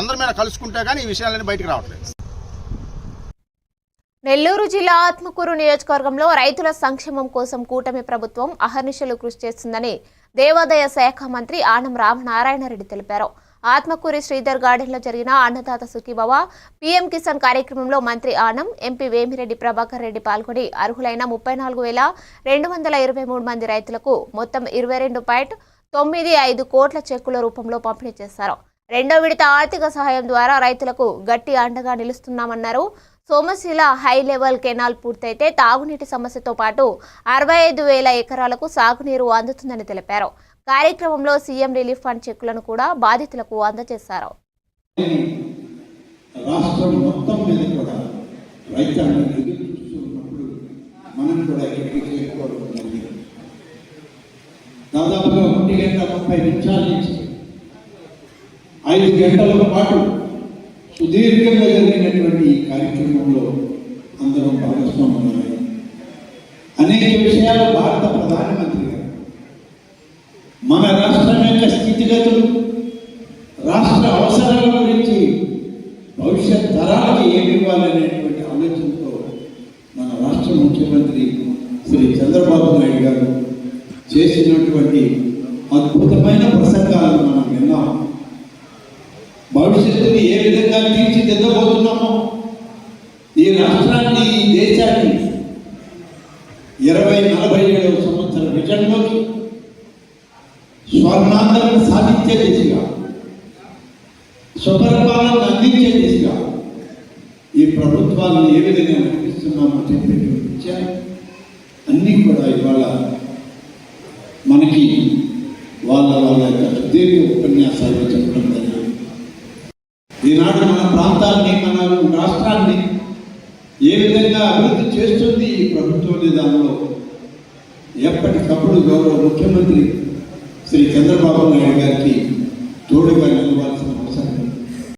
అందరి మీద కలుసుకుంటే కానీ ఈ విషయాలన్నీ బయటకు రావట్లేదు. నెల్లూరు జిల్లా ఆత్మకూరు నియోజకవర్గంలో రైతుల సంక్షేమం కోసం కూటమి ప్రభుత్వం అహర్నిశలు కృషి చేస్తుందని దేవాదాయ శాఖ మంత్రి ఆనం రామనారాయణరెడ్డి తెలిపారు. ఆత్మకూరి శ్రీధర్ గార్డెన్లో జరిగిన అన్నదాత సుఖీభవ పీఎం కిసాన్ కార్యక్రమంలో మంత్రి ఆనం ఎంపీ వేమిరెడ్డి ప్రభాకర్ రెడ్డి పాల్గొని అర్హులైన ముప్పై నాలుగు వేల రెండు వందల ఇరవై మూడు మంది రైతులకు మొత్తం ఇరవై రెండు పాయింట్ తొమ్మిది ఐదు కోట్ల చెక్కుల రూపంలో పంపిణీ చేశారు. రెండో విడత ఆర్థిక సహాయం ద్వారా రైతులకు గట్టి అండగా నిలుస్తున్నామన్నారు. సోమశిల హై లెవెల్ కెనాల్ పూర్తయితే తాగునీటి సమస్యతో పాటు అరవై ఐదు వేల ఎకరాలకు సాగునీరు అందుతుందని తెలిపారు. కార్యక్రమంలో సీఎం రిలీఫ్ ఫండ్ చెక్కులను కూడా బాధితులకు అందజేశారు. రాష్ట్రం ఐదు గంటల పాటు సుదీర్ఘంగా జరిగినటువంటి ఈ కార్యక్రమంలో అందరం భాగస్వామ్యమయ్యారు అనేక విషయాలు భారత ప్రధానమంత్రి గారు మన రాష్ట్రం యొక్క స్థితిగతులు రాష్ట్ర అవసరాల గురించి భవిష్యత్ తరాలకి ఏమి ఇవ్వాలనేటువంటి ఆలోచనతో మన రాష్ట్ర ముఖ్యమంత్రి శ్రీ చంద్రబాబు నాయుడు గారు చేసినటువంటి అద్భుతమైన ప్రసంగాలను మనం విన్నాం. భవిష్యత్తుని ఏ విధంగా తీర్చిదిద్దబోతున్నామో ఈ రాష్ట్రాన్ని ఈ దేశాన్ని ఇరవై నలభై ఏడవ సంవత్సరం విజన్లోకి స్వర్ణాంతరం సాధించే దిశగా స్వపరిపాలన అందించే దిశగా ఈ ప్రభుత్వాలను ఏ విధంగా నడిపిస్తున్నామో చెప్పేటువంటి విషయాలు అన్నీ కూడా ఇవాళ మనకి వాళ్ళ వాళ్ళ యొక్క సుదీర్ఘ ఉపన్యాసాలు ఈనాడు మన ప్రాంతాన్ని మన రాష్ట్రాన్ని ఏ విధంగా అభివృద్ధి చేస్తుంది ఈ ప్రభుత్వ విధానంలో ఎప్పటికప్పుడు గౌరవ ముఖ్యమంత్రి శ్రీ చంద్రబాబు నాయుడు గారికి తోడుగా నిలవాల్సిన